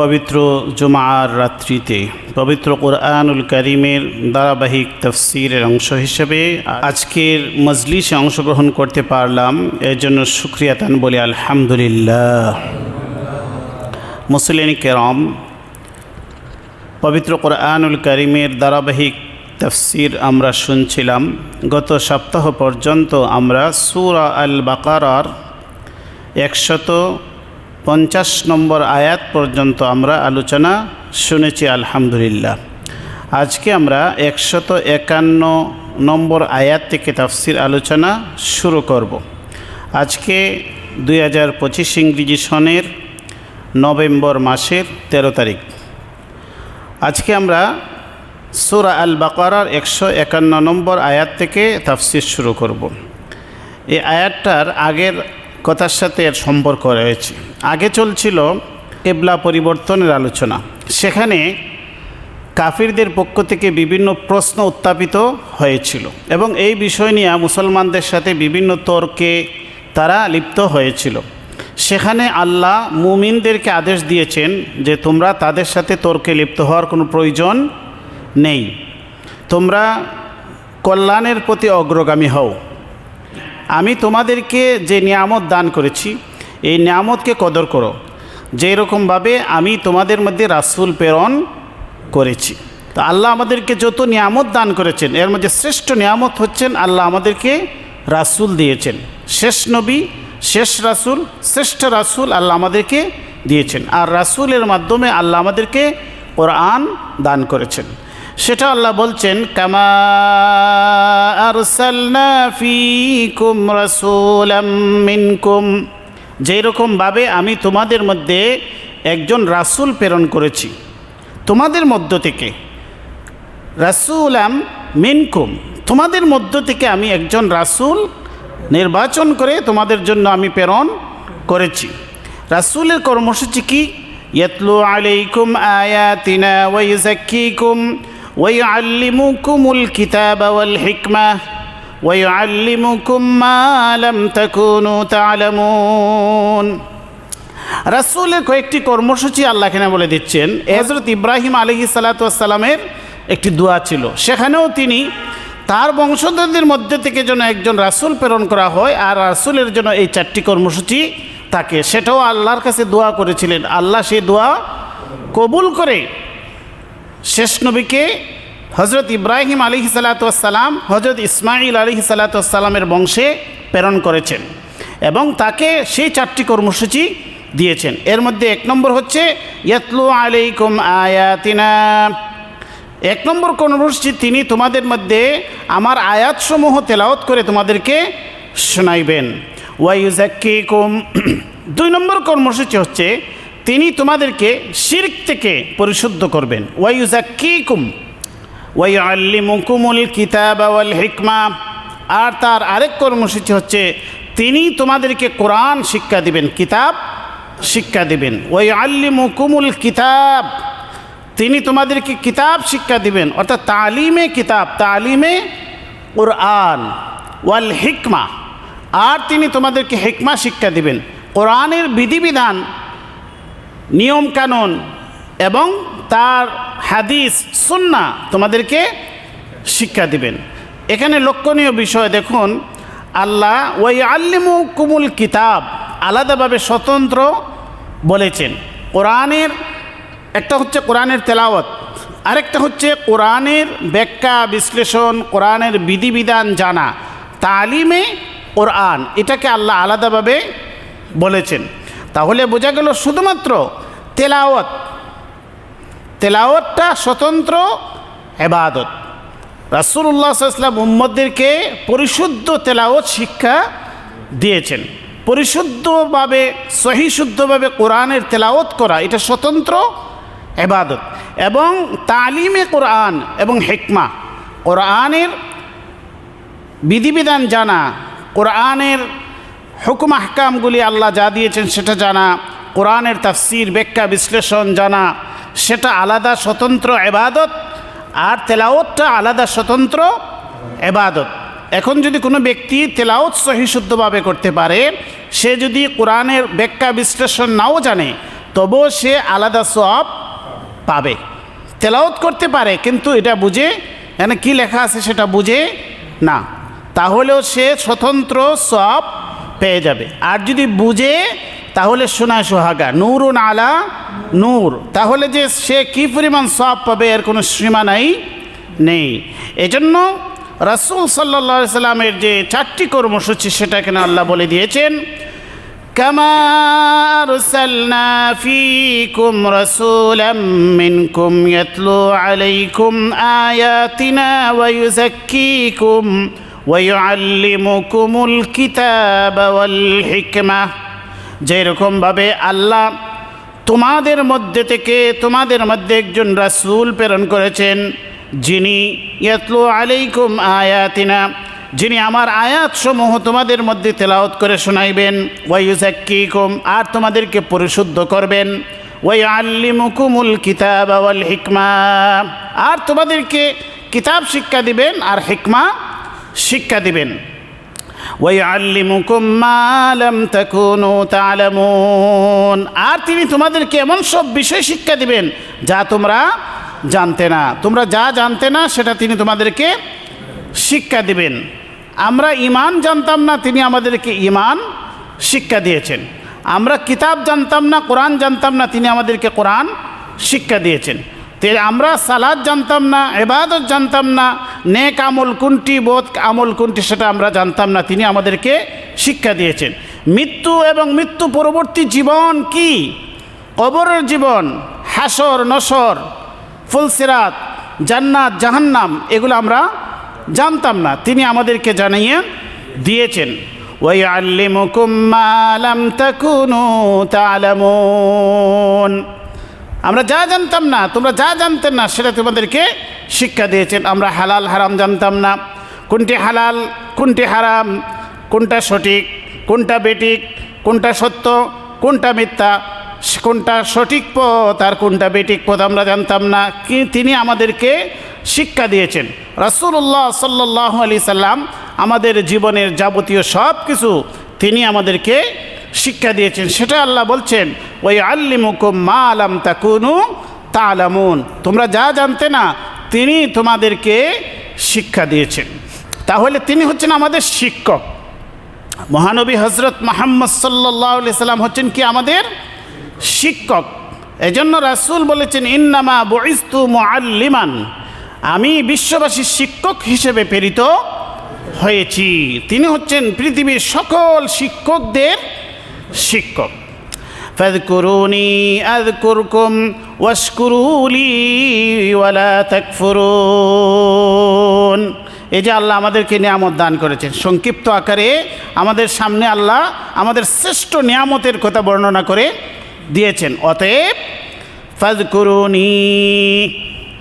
পবিত্র জুমার রাত্রিতে পবিত্র কোরআনুল করিমের ধারাবাহিক তফসিরের অংশ হিসেবে আজকের মজলিসে অংশগ্রহণ করতে পারলাম। এর জন্য সুক্রিয়া তান বলি আলহামদুলিল্লাহ। মুসলিন কেরম, পবিত্র কোরআনুল করিমের ধারাবাহিক তফসির আমরা শুনছিলাম। গত সপ্তাহ পর্যন্ত আমরা সুরা আল বাকারার একশত পঞ্চাশ নম্বর আয়াত পর্যন্ত আমরা আলোচনা শুনেছি, আলহামদুলিল্লাহ। আজকে আমরা একশত একান্ন নম্বর আয়াত থেকে তাফসির আলোচনা শুরু করব। আজকে দুই হাজার পঁচিশ ইংরেজি সনের নভেম্বর মাসের তেরো তারিখ। আজকে আমরা সুরা আল বাকারার একশো একান্ন নম্বর আয়াত থেকে তাফসির শুরু করব। এই আয়াতটার আগের কথার সাথে এর সম্পর্ক রয়েছে। আগে চলছিল কেবলা পরিবর্তনের আলোচনা। সেখানে কাফিরদের পক্ষ থেকে বিভিন্ন প্রশ্ন উত্থাপিত হয়েছিল এবং এই বিষয় নিয়ে মুসলমানদের সাথে বিভিন্ন তর্কে তারা লিপ্ত হয়েছিল। সেখানে আল্লাহ মুমিনদেরকে আদেশ দিয়েছেন যে তোমরা তাদের সাথে তর্কে লিপ্ত হওয়ার কোনো প্রয়োজন নেই। তোমরা কল্যাণের প্রতি অগ্রগামী হও। আমি তোমাদেরকে যে নিয়ামত দান করেছি, এই নিয়ামতকে কদর করো। যেই রকমভাবে আমি তোমাদের মধ্যে রাসুল প্রেরণ করেছি। তো আল্লাহ আমাদেরকে যত নিয়ামত দান করেছেন, এর মধ্যে শ্রেষ্ঠ নিয়ামত হচ্ছেন আল্লাহ আমাদেরকে রাসুল দিয়েছেন। শেষ নবী, শেষ রাসুল, শ্রেষ্ঠ রাসুল আল্লাহ আমাদেরকে দিয়েছেন। আর রাসুলের মাধ্যমে আল্লাহ আমাদেরকে কোরআন দান করেছেন। সেটা আল্লাহ বলছেন, কামা আরসালনা ফিকুম মিনকুম। আমি তোমাদের মধ্যে একজন রাসূল প্রেরণ করেছি, তোমাদের মধ্য থেকে। রাসূলাম মিনকুম, তোমাদের মধ্য থেকে আমি একজন রাসূল নির্বাচন করে তোমাদের জন্য আমি প্রেরণ করেছি। রাসূলের কর্মসূচি কি? ইয়াতলু আলাইকুম আয়াতিনা ওয়া ইউযাক্কিকুম ويعلمكم الكتاب والحكمة ويعلمكم ما لم تكونوا تعلمون রাসুলের কয়েকটি কর্মসূচি আল্লাহ এখানে বলে দিচ্ছেন হজরত ইব্রাহিম আলহি সালাতামের একটি দোয়া ছিল সেখানেও তিনি তার বংশধরদের মধ্যে থেকে যেন একজন রাসুল প্রেরণ করা হয় আর রাসুলের জন্য এই চারটি কর্মসূচি থাকে সেটাও আল্লাহর কাছে দোয়া করেছিলেন আল্লাহ সেই দোয়া কবুল করে শেষ নবীকে হজরত ইব্রাহিম আলী সালাতাম হজরত ইসমাইল আলী সালাতামের বংশে প্রেরণ করেছেন এবং তাকে সেই চারটি কর্মসূচি দিয়েছেন। এর মধ্যে এক নম্বর হচ্ছে, ইয়াতলু আলাইকুম আয়াতিনা। এক নম্বর কর্মসূচি তিনি তোমাদের মধ্যে আমার আয়াতসমূহ তেলাওত করে তোমাদেরকে শোনাইবেন। ওয়াইজাক্কিকুম দুই নম্বর কর্মসূচি হচ্ছে তিনি তোমাদেরকে শির্ক থেকে পরিশুদ্ধ করবেন। ওয়াইজাক্কিকুম ওয়াই আল্লিমুকুমুল কিতাব ওয়াল হিকমা। আর তার আরেক কর্মসূচি হচ্ছে, তিনি তোমাদেরকে কোরআন শিক্ষা দিবেন, কিতাব শিক্ষা দিবেন। ওই আল্লিমুকুমুল কিতাব, তিনি তোমাদেরকে কিতাব শিক্ষা দিবেন, অর্থাৎ তালিমে কিতাব, তালিমে কোরআন ওয়াল হিকমা। আর তিনি তোমাদেরকে হিকমা শিক্ষা দিবেন। কোরআনের বিধিবিধান নিয়মকানুন এবং তার হাদিস সুন্না তোমাদেরকে শিক্ষা দিবেন। এখানে লক্ষণীয় বিষয় দেখুন, আল্লাহ ওই আল্লিমু কুমুল কিতাব আলাদাভাবে স্বতন্ত্র বলেছেন। কোরআনের, একটা হচ্ছে কোরআনের তেলাওয়াত, আরেকটা হচ্ছে কোরআনের ব্যাখ্যা, বিশ্লেষণ, কোরআনের বিধিবিধান জানা, তালিমে কোরআন, এটাকে আল্লাহ আলাদাভাবে বলেছেন। তাহলে বোঝা গেল শুধুমাত্র তেলাওয়াত। তেলাওয়াতটা স্বতন্ত্র এবাদত। রাসুল্লাহ সাল্লাম উম্মদদেরকে পরিশুদ্ধ তেলাওয়াত শিক্ষা দিয়েছেন। পরিশুদ্ধভাবে, সহিশুদ্ধভাবে কোরআনের তেলাওয়াত করা, এটা স্বতন্ত্র এবাদত। এবং তালিমে কোরআন এবং হেকমা, কোরআনের বিধিবিধান জানা, কোরআনের হুকুম আহকামগুলি আল্লাহ যা দিয়েছেন সেটা জানা কোরআনের তাফসির, ব্যাখ্যা, বিশ্লেষণ জানা, সেটা আলাদা স্বতন্ত্র এবাদত আর তেলাওতটা আলাদা স্বতন্ত্র এবাদত। এখন যদি কোনো ব্যক্তি তেলাওত সহিশুদ্ধভাবে করতে পারে, সে যদি কোরআনের ব্যাখ্যা, বিশ্লেষণ নাও জানে, তবুও সে আলাদা সব পাবে। তেলাওত করতে পারে, কিন্তু এটা বুঝে এখানে কি লেখা আছে সেটা বুঝে না। তাহলেও সে স্বতন্ত্র সব পেয়ে যাবে। আর যদি বুঝে তাহলে শোনা সোহাগা, নূরুন আলা নূর। তাহলে যে সে কী পরিমাণ সব পাবে এর কোনো সীমা নাই, নেই। এজন্য রাসুল সাল্লা সাল্লামের যে চারটি কর্মসূচি সেটা কেন আল্লাহ বলে দিয়েছেন কামারুসাল্লা ফিকুম রাসূলাম মিনকুম ইয়াতলু আলাইকুম আয়াতিনা ওয়া ইউযাক্কিকুম ওয়া ইউআল্লিমুকুমুল কিতাবা ওয়াল হিকমাহ যেরকমভাবে আল্লাহ তোমাদের মধ্যে থেকে তোমাদের মধ্যে একজন রাসূল প্রেরণ করেছেন, যিনি ইয়াতলু আলাইকুম আয়াতিনা, যিনি আমার আয়াতসমূহ তোমাদের মধ্যে তেলাওত করে শোনাইবেন ওয়াইউজাক্কিকুম আর তোমাদেরকে পরিশুদ্ধ করবেন ওয়াই আল্লিমুকুমুল কিতাব ওয়াল হিকমা, আর তোমাদেরকে কিতাব শিক্ষা দিবেন আর হিকমা শিক্ষা দিবেন। আর তিনি তোমাদেরকে এমন সব বিষয় শিক্ষা দিবেন যা তোমরা জানতে না। তোমরা যা জানতে না, সেটা তিনি তোমাদেরকে শিক্ষা দিবেন। আমরা ইমান জানতাম না, তিনি আমাদেরকে ইমান শিক্ষা দিয়েছেন। আমরা কিতাব জানতাম না, কোরআন জানতাম না, তিনি আমাদেরকে কোরআন শিক্ষা দিয়েছেন। আমরা সালাদ জানতাম না এবাদত জানতাম না, নেক আমল কোনটি, বোধ আমল কোনটি সেটা আমরা জানতাম না, তিনি আমাদেরকে শিক্ষা দিয়েছেন। মৃত্যু এবং মৃত্যু পরবর্তী জীবন কি? কবরের জীবন, হাসর, নসর, ফুলসিরাত, জান্নাত, জাহান্নাম, এগুলো আমরা জানতাম না, তিনি আমাদেরকে জানিয়ে দিয়েছেন। আল্লিমুকুম মা লাম তাকুনু তা'লামুন আমরা যা জানতাম না, তোমরা যা জানতেন না, সেটা তোমাদেরকে শিক্ষা দিয়েছেন। আমরা হালাল হারাম জানতাম না। কোনটি হালাল, কোনটি হারাম, কোনটা সঠিক, কোনটা বেটিক কোনটা সত্য, কোনটা মিথ্যা কোনটা সঠিক পথ আর কোনটা বেটিক পথ আমরা জানতাম না। কি তিনি আমাদেরকে শিক্ষা দিয়েছেন। রাসূলুল্লাহ সাল্লাহ আলি সাল্লাম আমাদের জীবনের যাবতীয় সব কিছু তিনি আমাদেরকে শিক্ষা দিয়েছেন। সেটা আল্লাহ বলছেন ওই আল্লিমুকুম মা আলাম তাকুনু তালামুন। তোমরা যা জানতে না, তিনি তোমাদেরকে শিক্ষা দিয়েছেন। তাহলে তিনি হচ্ছেন আমাদের শিক্ষক। মহানবী হজরত মোহাম্মদ সাল্লাহ সাল্লাম হচ্ছেন কি আমাদের শিক্ষক। এজন্য রাসূল বলেছেন, ইন্নামা বইস্তু মুআল্লিমান। আমি বিশ্ববাসীর শিক্ষক হিসেবে প্রেরিত হয়েছি। তিনি হচ্ছেন পৃথিবীর সকল শিক্ষকদের শিক্ষক। ফাদকুরুনি আযকুরকুম ওয়াশকুরুলি ওয়ালা তাকফুরুন। এই যে আল্লাহ আমাদেরকে নিয়ামত দান করেছেন। সংক্ষিপ্ত আকারে আমাদের সামনে আল্লাহ আমাদের শ্রেষ্ঠ নিয়ামতের কথা বর্ণনা করে দিয়েছেন। অতএব ফাজকুরুনি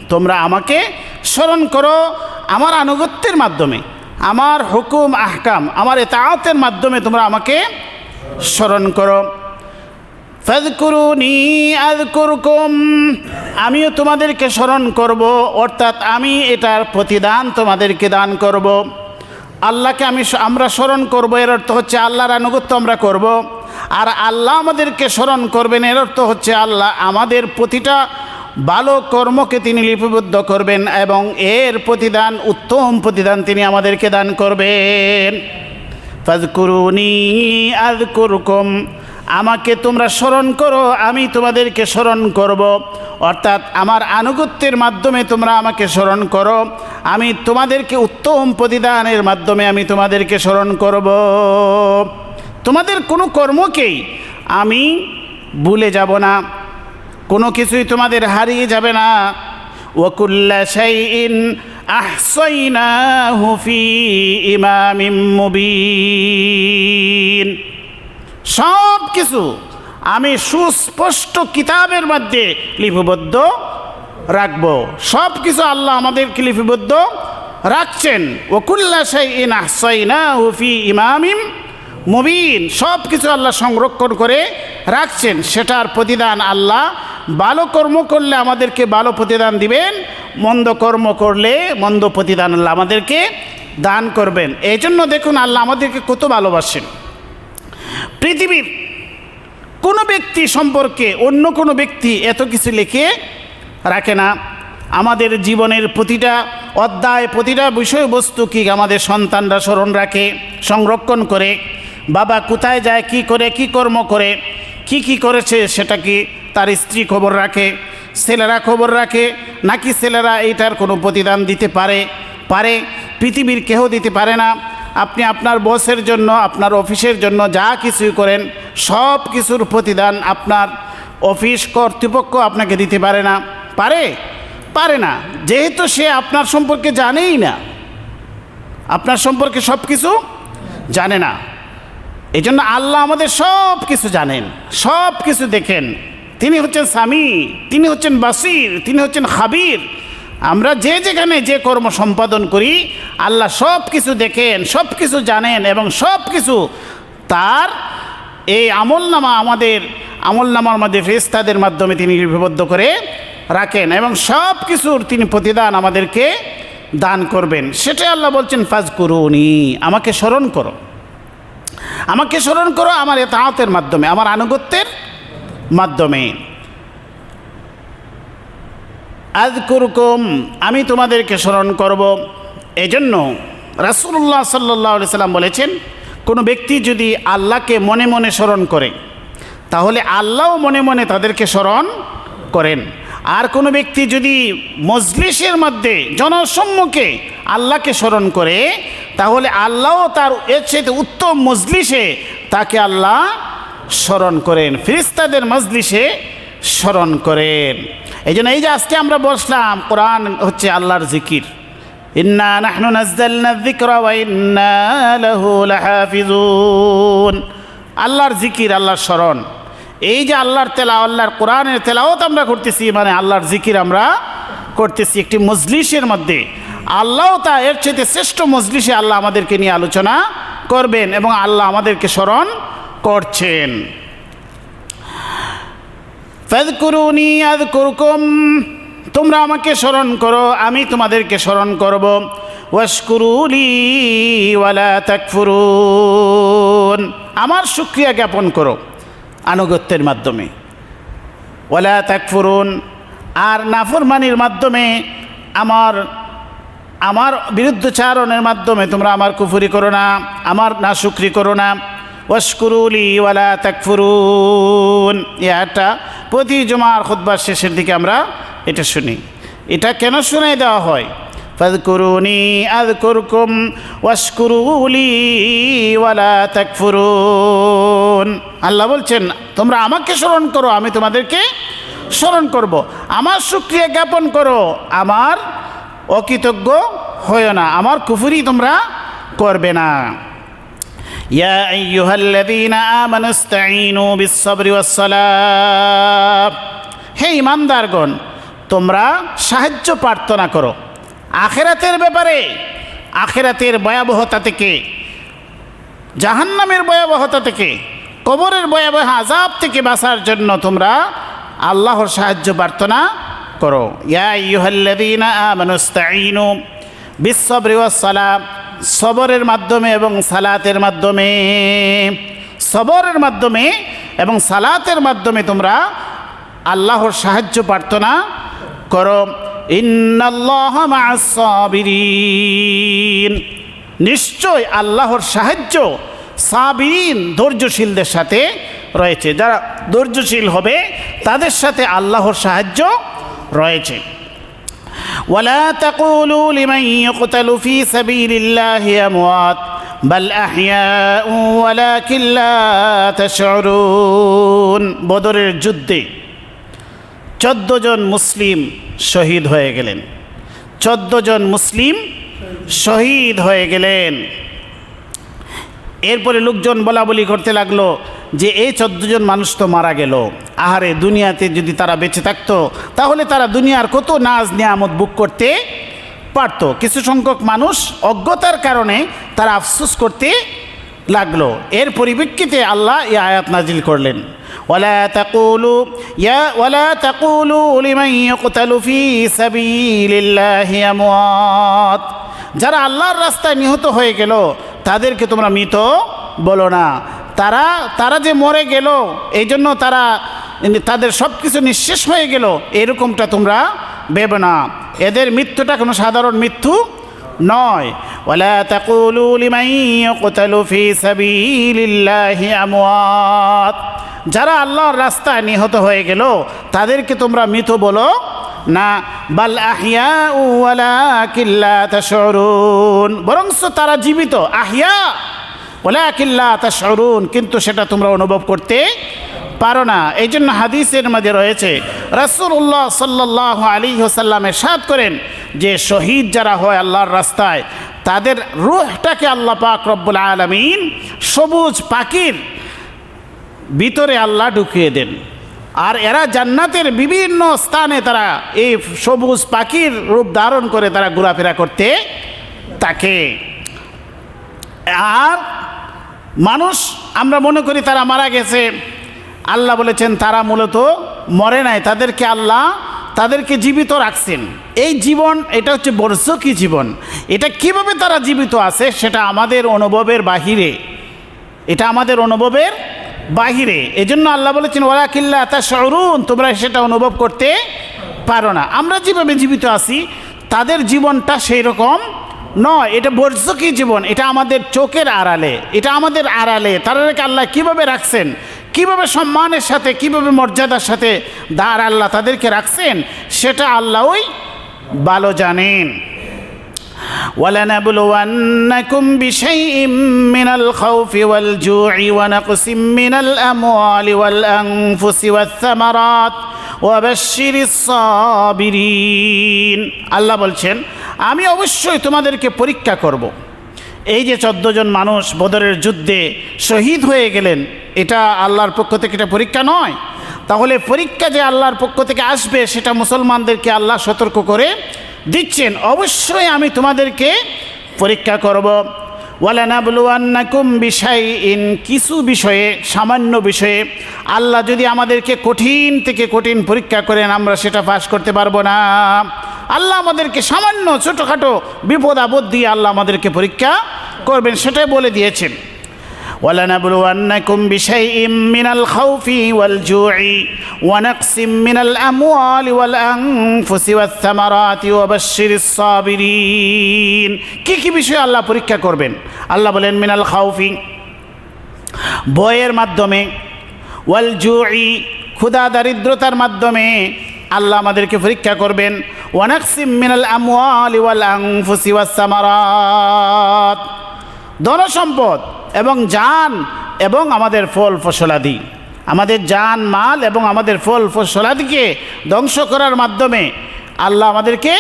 তোমরা আমাকে স্মরণ করো আমার আনুগত্যের মাধ্যমে, আমার হুকুম, আহকাম, আমার এতাওয়াতের মাধ্যমে তোমরা আমাকে স্মরণ করো। ফাজকুরুনি আযকুরকুম, আমিও তোমাদেরকে স্মরণ করব, অর্থাৎ আমি এটার প্রতিদান তোমাদেরকে দান করব। আল্লাহকে আমি আমরা স্মরণ করব, এর অর্থ হচ্ছে আল্লাহর আনুগত্য আমরা করব। আর আল্লাহ আমাদেরকে স্মরণ করবেন, এর অর্থ হচ্ছে আল্লাহ আমাদের প্রতিটা ভালো কর্মকে তিনি লিপিবদ্ধ করবেন এবং এর প্রতিদান, উত্তম প্রতিদান তিনি আমাদেরকে দান করবেন। ফাজকুরুনি আযকুরকুম। আমাকে তোমরা স্মরণ করো, আমি তোমাদেরকে স্মরণ করব। অর্থাৎ আমার আনুগত্যের মাধ্যমে তোমরা আমাকে স্মরণ করো। আমি তোমাদেরকে উত্তম প্রতিদানের মাধ্যমে আমি তোমাদেরকে স্মরণ করব। তোমাদের কোনো কর্মকেই আমি ভুলে যাব না। কোনো কিছুই তোমাদের হারিয়ে যাবে না। ওকুল্লা শাইইন আহসাইনাহু ফি ইমামিম মুবিন সব কিছু আমি সুস্পষ্ট কিতাবের মধ্যে লিপিবদ্ধ রাখব। সব কিছু আল্লাহ আমাদেরকে লিপিবদ্ধ রাখছেন। ওকুল্লা শাইইন আহসাইনাহু ফি ইমামিম মুবিন। সব কিছু আল্লাহ সংরক্ষণ করে রাখছেন। সেটার প্রতিদান আল্লাহ ভালো কর্ম করলে আমাদেরকে ভালো প্রতিদান দিবেন। মন্দ কর্ম করলে মন্দ প্রতিদান আল্লাহ আমাদেরকে দান করবেন। এই জন্য দেখুন আল্লাহ আমাদেরকে কত ভালোবাসেন। পৃথিবীর কোনো ব্যক্তি সম্পর্কে অন্য কোনো ব্যক্তি এত কিছু লিখে রাখে না। আমাদের জীবনের প্রতিটা অধ্যায়, প্রতিটা বিষয়বস্তু কি আমাদের সন্তানরা স্মরণ রাখে, সংরক্ষণ করে, বাবা কোথায় যায়, কি করে, কি কর্ম করে, কি কি করেছে সেটা কি তার স্ত্রী খবর রাখে। ছেলেরা খবর রাখে, নাকি ছেলেরা এইটার কোনো প্রতিদান দিতে পারে? পারে, পৃথিবীর কেহ দিতে পারে না। আপনি আপনার বসের জন্য, আপনার অফিসের জন্য যা কিছুই করেন, সব কিছুর প্রতিদান আপনার অফিস কর্তৃপক্ষ আপনাকে দিতে পারে না। পারে? পারে না। যেহেতু সে আপনার সম্পর্কে জানেই না। আপনার সম্পর্কে সব কিছু জানে না। এই জন্য আল্লাহ আমাদের সব কিছু জানেন, সব কিছু দেখেন। তিনি হচ্ছেন স্বামী, তিনি হচ্ছেন বাসির, তিনি হচ্ছেন খাবির। আমরা যে যেখানে যে কর্ম সম্পাদন করি, আল্লাহ সব কিছু দেখেন সব কিছু জানেন এবং সব কিছু তার এই আমলনামা আমাদের, আমলনামার মধ্যে ফেরেশতাদের মাধ্যমে তিনি লিপিবদ্ধ করে রাখেন এবং সব কিছুর তিনি প্রতিদান আমাদেরকে দান করবেন। সেটাই আল্লাহ বলছেন ফাজ করুনি আমাকে স্মরণ করো। আমাকে স্মরণ করো আমার এ তাঁতের মাধ্যমে, আমার আনুগত্যের মাধ্যমে। আজ কুরকুম আমি তোমাদেরকে স্মরণ করব। এজন্য রাসুল্লাহ সাল্লাহ সাল্লাম বলেছেন, কোনো ব্যক্তি যদি আল্লাহকে মনে মনে স্মরণ করে, তাহলে আল্লাহও মনে মনে তাদেরকে স্মরণ করেন। আর কোনো ব্যক্তি যদি মজলিসের মধ্যে, জনসম্মুখে আল্লাহকে স্মরণ করে, তাহলে আল্লাহও তার এর উত্তম মজলিসে তাকে আল্লাহ স্মরণ করেন ফিরিস্তাদের মজলিসে স্মরণ করেন। এই জন্য এই যে আজকে আমরা বসলাম, কোরআন হচ্ছে আল্লাহর জিকির। ইন্না আল্লাহর জিকির, আল্লাহর স্মরণ। এই যে আল্লাহর তেলা, আল্লাহর কোরআনের তেলাওত আমরা করতেছি মানে আল্লাহর জিকির আমরা করতেছি একটি মজলিসের মধ্যে। আল্লাহ তা এর চেয়ে শ্রেষ্ঠ মজলিসে আল্লাহ আমাদেরকে নিয়ে আলোচনা করবেন এবং আল্লাহ আমাদেরকে স্মরণ করছেন। ফাদকুরুনি আযকুরকুম, তোমরা আমাকে স্মরণ করো, আমি তোমাদেরকে স্মরণ করব। ওয়াশকুরুলি ওয়ালা তাকফুরুন, আমার শুক্রিয়া জ্ঞাপন করো আনুগত্যের মাধ্যমে। ওয়ালা তাকফুরুন, আর নাফরমানির মাধ্যমে আমার আমার বিরুদ্ধচারণের মাধ্যমে তোমরা আমার কুফুরি করো না, আমার না শুক্রি করো না। ওয়াশকুরুলি ওয়ালা তাকফুরুন। এটা প্রতি জমার খুদ্বার শেষের দিকে আমরা এটা শুনি। এটা কেন শুনে দেওয়া হয়? ফাদকুরুনি আযকুরকুম ওয়াশকুরুলি ওয়ালা তাকফুরুন। আল্লাহ বলছেন, তোমরা আমাকে স্মরণ করো, আমি তোমাদেরকে স্মরণ করব। আমার শুক্রিয়া জ্ঞাপন করো, আমার অকৃতজ্ঞ হয় না, আমার কুফুরি তোমরা করবে না। يا أيها الذين آمنوا استعينوا بالصبر والصلاة হে ইমানদারগণ তোমরা সাহায্য প্রার্থনা করো আখেরাতের ব্যাপারে আখেরাতের ভয়াবহতা থেকে জাহান্নামের ভয়াবহতা থেকে কবরের ভয়াবহ আজাব থেকে বাঁচার জন্য তোমরা আল্লাহর সাহায্য প্রার্থনা করো ইয়া ইউহাল্লাদিনা আমানুস্তাইনু বিশ্ববরি সালাম সবরের মাধ্যমে এবং সালাতের মাধ্যমে। সবরের মাধ্যমে এবং সালাতের মাধ্যমে তোমরা আল্লাহর সাহায্য প্রার্থনা করো। নিশ্চয় আল্লাহর সাহায্য সাবিরিন ধৈর্যশীলদের সাথে রয়েছে। যারা ধৈর্যশীল হবে, তাদের সাথে আল্লাহর সাহায্য রয়েছে। ولا تقولوا لمن يقتل في سبيل الله أموات بل أحياء ولكن لا تشعرون বদরের যুদ্ধে চোদ্দ জন মুসলিম শহীদ হয়ে গেলেন চোদ্দ জন মুসলিম শহীদ হয়ে গেলেন এরপরে লোকজন বলা বলি করতে লাগলো যে এই জন মানুষ তো মারা গেল। আহারে, দুনিয়াতে যদি তারা বেঁচে থাকতো, তাহলে তারা দুনিয়ার কত নাজ নিয়ামত বুক করতে পারত। কিছু সংখ্যক মানুষ অজ্ঞতার কারণে তারা আফসুস করতে লাগল। এর পরিপ্রেক্ষিতে আল্লাহ এই আয়াত নাজিল করলেন। তাকুলু, ইয়া তাকুলু যারা আল্লাহর রাস্তায় নিহত হয়ে গেল, তাদেরকে তোমরা মৃত বলো না। তারা তারা যে মরে গেল এই জন্য তারা তাদের সব কিছু নিঃশেষ হয়ে গেল এরকমটা তোমরা ভেবে না এদের মৃত্যুটা কোনো সাধারণ মৃত্যু নয় ولا تقولوا لمن يقتل في سبيل الله أموات যারা আল্লাহর রাস্তায় নিহত হয়ে গেল তাদেরকে তোমরা মৃত বলো না বাল আহিয়া ওয়ালাকিল্লা তাশউরুন বরংস তারা জীবিত আহিয়া ওয়ালাকিল্লা তাশউরুন, কিন্তু সেটা তোমরা অনুভব করতে পারো না। এই জন্য হাদিসের মধ্যে রয়েছে, রাসূলুল্লাহ সাল্লাহ আলী হোসাল্লামের সাদ করেন যে শহীদ যারা হয় আল্লাহর রাস্তায়, তাদের রুহটাকে আল্লাহ পাক রব্বুল আলমিন সবুজ পাখির ভিতরে আল্লাহ ঢুকিয়ে দেন। আর এরা জান্নাতের বিভিন্ন স্থানে তারা এই সবুজ পাখির রূপ ধারণ করে তারা ঘোরাফেরা করতে থাকে। আর মানুষ, আমরা মনে করি তারা মারা গেছে। আল্লাহ বলেছেন, তারা মূলত মরে নাই। তাদেরকে আল্লাহ, তাদেরকে জীবিত রাখছেন। এই জীবন, এটা হচ্ছে বর্ষকী জীবন। এটা কীভাবে তারা জীবিত আছে, সেটা আমাদের অনুভবের বাহিরে। এটা আমাদের অনুভবের বাহিরে। এজন্য আল্লাহ বলেছেন ওরা কিল্লা তা সরুন তোমরা সেটা অনুভব করতে পারো না। আমরা যেভাবে জীবিত আছি, তাদের জীবনটা সেই রকম নয় এটা বর্ষকী জীবন এটা আমাদের চোখের আড়ালে এটা আমাদের আড়ালে তাদেরকে আল্লাহ কিভাবে রাখছেন কিভাবে সম্মানের সাথে কিভাবে মর্যাদার সাথে দাঁড় আল্লাহ তাদেরকে রাখছেন সেটা আল্লাহই ভালো জানেন ولنبلونكم بشيء من الخوف والجوع ونقص من الأموال والأنفس والثمرات وبشر الصابرين আল্লাহ বলছেন আমি অবশ্যই তোমাদেরকে পরীক্ষা করব। এই যে জন মানুষ বদরের যুদ্ধে শহীদ হয়ে গেলেন, এটা আল্লাহর পক্ষ থেকে এটা পরীক্ষা নয়। তাহলে পরীক্ষা যে আল্লাহর পক্ষ থেকে আসবে, সেটা মুসলমানদেরকে আল্লাহ সতর্ক করে দিচ্ছেন। অবশ্যই আমি তোমাদেরকে পরীক্ষা করব। ওয়ালানাবলুয়ান্নাকুম বিষয় ইন কিছু বিষয়ে, সামান্য বিষয়ে আল্লাহ যদি আমাদেরকে কঠিন থেকে কঠিন পরীক্ষা করেন, আমরা সেটা পাশ করতে পারব না। আল্লাহ আমাদেরকে সামান্য ছোটোখাটো বিপদ আপদ দিয়ে আল্লাহ আমাদেরকে পরীক্ষা করবেন সেটাই বলে দিয়েছেন ولنبلونكم بشيء من الخوف والجوع ونقص من الأموال والأنفس والثمرات وبشر الصابرين কি কি বিষয়ে আল্লাহ পরীক্ষা করবেন আল্লাহ বলেন মিনাল খাউফি বয়ের মাধ্যমে ওয়াল জুই ক্ষুদা দারিদ্রতার মাধ্যমে আল্লাহ আমাদেরকে পরীক্ষা করবেন ওয়ানাকসিম মিনাল আমওয়াল ওয়াল আনফুসি ওয়াস সামারাত এবং যান এবং আমাদের ফল ফসলাদি। আমাদের যান মাল এবং আমাদের ফল ফসলাদিকে ধ্বংস করার মাধ্যমে আল্লাহ আমাদেরকে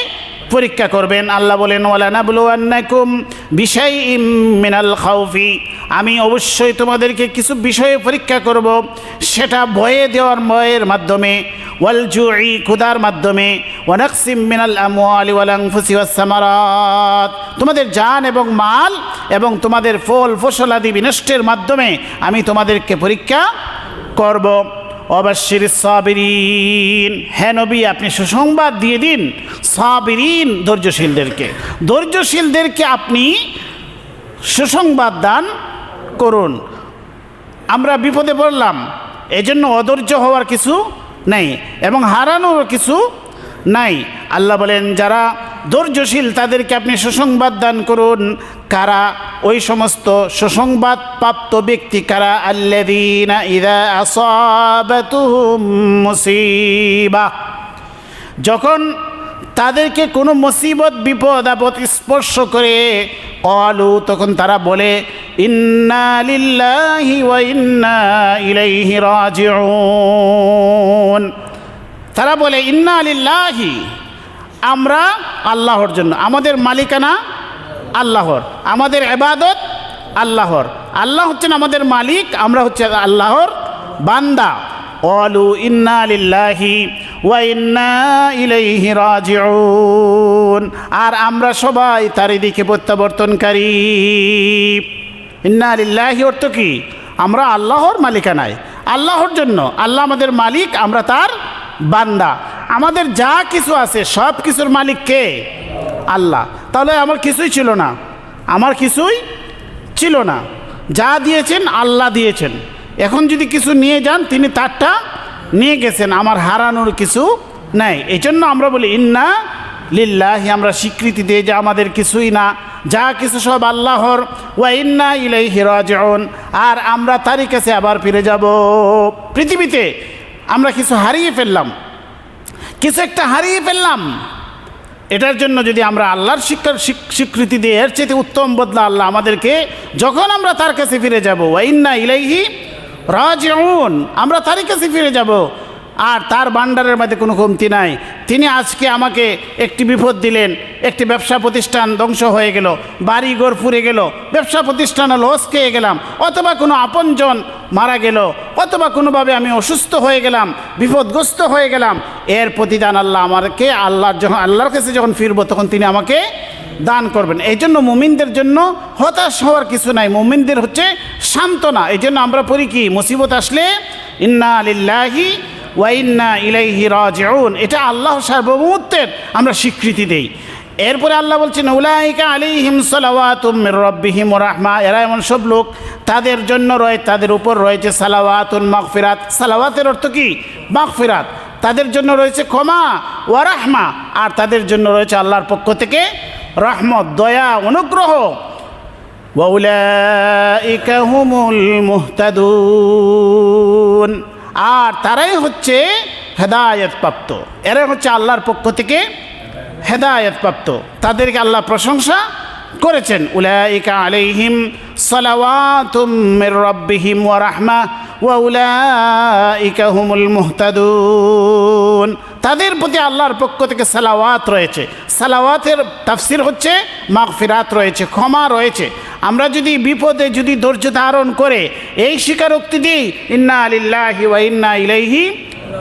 পরীক্ষা করবেন। আল্লাহ বলেন ওয়ালানাবলুয়ান্নাকুম বিষয় মিনাল খাউফি। আমি অবশ্যই তোমাদেরকে কিছু বিষয়ে পরীক্ষা করব। সেটা ভয়ে দেওয়ার ভয়ের মাধ্যমে ওয়াল জুই মাধ্যমে, ওয়ানাকসিম মিনাল আমওয়ালি ওয়াল আনফুসি ওয়াস সামারাত তোমাদের জান এবং মাল এবং তোমাদের ফল ফসলাদি বিনষ্টের মাধ্যমে আমি তোমাদেরকে পরীক্ষা করব। অবশ্যির সাবিরিন। হ্যাঁ নবী, আপনি সুসংবাদ দিয়ে দিন সাবিরিন ধৈর্যশীলদেরকে। ধৈর্যশীলদেরকে আপনি সুসংবাদ দান করুন। আমরা বিপদে পড়লাম, এজন্য অধৈর্য হওয়ার কিছু নেই এবং হারানোর কিছু নাই। আল্লাহ বলেন, যারা ধৈর্যশীল, তাদেরকে আপনি সুসংবাদ দান করুন। কারা ওই সমস্ত সুসংবাদ প্রাপ্ত ব্যক্তি? কারা? মুসিবা। যখন তাদেরকে কোনো মুসিবত, বিপদ, আপদ স্পর্শ করে অলু তখন তারা বলে ইন্না লিল্লাহি ওয়া ইন্না ইলাইহি রাজিউন। তারা বলে, ইন্না লিল্লাহি, আমরা আল্লাহর জন্য। আমাদের মালিকানা আল্লাহর। আমাদের এবাদত আল্লাহর। আল্লাহ হচ্ছেন আমাদের মালিক, আমরা হচ্ছে আল্লাহর বান্দা। অলু ইন্না লিল্লাহি ওয়া ইন্না ইলাইহি রাজিউন। আর আমরা সবাই তার দিকে প্রত্যাবর্তনকারী। ইন্না লিল্লাহি অর্থ কি? আমরা আল্লাহর মালিকানায় আল্লাহর জন্য আল্লাহ আমাদের মালিক, আমরা তার বান্দা। আমাদের যা কিছু আছে, সব কিছুর মালিক কে? আল্লাহ। তাহলে আমার কিছুই ছিল না। আমার কিছুই ছিল না। যা দিয়েছেন, আল্লাহ দিয়েছেন। এখন যদি কিছু নিয়ে যান, তিনি তারটা নিয়ে গেছেন। আমার হারানোর কিছু নাই। এই জন্য আমরা বলি, ইন্না লিল্লাহি, আমরা স্বীকৃতি দিই যে আমাদের কিছুই না। যা কিছু সব আল্লাহর। ওয়া ইন্না ইলাইহি রাজিউন। আর আমরা তারই কাছে আবার ফিরে যাব। পৃথিবীতে আমরা কিছু হারিয়ে ফেললাম। কিছু একটা হারিয়ে ফেললাম। এটার জন্য যদি আমরা আল্লাহর শিক্ষার স্বীকৃতি দিই এর চেয়ে উত্তম বদলা আল্লাহ আমাদেরকে যখন আমরা তার কাছে ফিরে যাব ওয়াইন্না ইলাইহি রাজিউন, আমরা তারই কাছে ফিরে যাব। আর তার ভান্ডারের মধ্যে কোনো কমতি নাই। তিনি আজকে আমাকে একটি বিপদ দিলেন, একটি ব্যবসা প্রতিষ্ঠান ধ্বংস হয়ে গেল, বাড়ি ঘর পুড়ে গেল, ব্যবসা প্রতিষ্ঠানে লস খেয়ে গেলাম, অথবা কোনো আপনজন মারা গেল, অথবা কোনোভাবে আমি অসুস্থ হয়ে গেলাম, বিপদগ্রস্ত হয়ে গেলাম, এর প্রতিদান আল্লাহ আমাকে আল্লাহর যখন, আল্লাহর কাছে যখন ফিরবো তখন তিনি আমাকে দান করবেন। এই জন্য মুমিনদের জন্য হতাশ হওয়ার কিছু নাই, মুমিনদের হচ্ছে সান্ত্বনা। এই জন্য আমরা পড়ি কি, মুসিবত আসলে, ইন্না আলিল্লাহি ওয়া ইন্না ইলাইহি রাজিউন। এটা আল্লাহ সার্বভৌমত্বের আমরা স্বীকৃতি দেই। এরপরে আল্লাহ বলছেন, উলাইকা আলাইহিম সালাওয়াতুম মির রাব্বিহিম রাহমা। এরা এমন সব লোক, তাদের জন্য রয়ে, তাদের উপর রয়েছে সালাওয়াতুন মাগফিরাত। সালাওয়াতের অর্থ কি? মাগফিরাত। তাদের জন্য রয়েছে ক্ষমা ওয়া রাহমা। আর তাদের জন্য রয়েছে আল্লাহর পক্ষ থেকে রহমত, দয়া, অনুগ্রহ। ওয়াউলাইকা হুমুল মুহতাদুন। আর তারাই হচ্ছে হেদায়েত প্রাপ্ত এরাই হচ্ছে আল্লাহর পক্ষ থেকে হেদায়েত প্রাপ্ত তাদেরকে আল্লাহ প্রশংসা করেছেন। উলাইকা আলাইহিম সালাওয়াতুম মির ওয়া রাহমা ওয়া উলাইকা হুমুল মুহতাদুন। তাদের প্রতি আল্লাহর পক্ষ থেকে সালাওয়াত রয়েছে। সালাওয়াতের তাফসির হচ্ছে মাগফিরাত রয়েছে, ক্ষমা রয়েছে। আমরা যদি বিপদে যদি ধৈর্য ধারণ করে, এই স্বীকারোক্তি দিই, ইন্না আলিল্লাহি ওয়া ইন্না ইলাইহি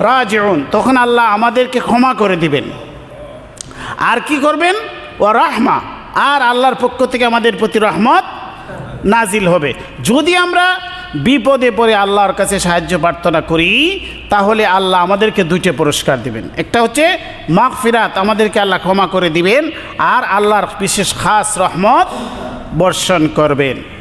রাজিউন তখন আল্লাহ আমাদেরকে ক্ষমা করে দিবেন। আর কি করবেন? ও রাহমা, আর আল্লাহর পক্ষ থেকে আমাদের প্রতি রহমত নাজিল হবে। যদি আমরা বিপদে পড়ে আল্লাহর কাছে সাহায্য প্রার্থনা করি, তাহলে আল্লাহ আমাদেরকে দুইটা পুরস্কার দিবেন। একটা হচ্ছে মাগ ফিরাত আমাদেরকে আল্লাহ ক্ষমা করে দিবেন, আর আল্লাহর বিশেষ খাস রহমত বর্ষণ করবেন।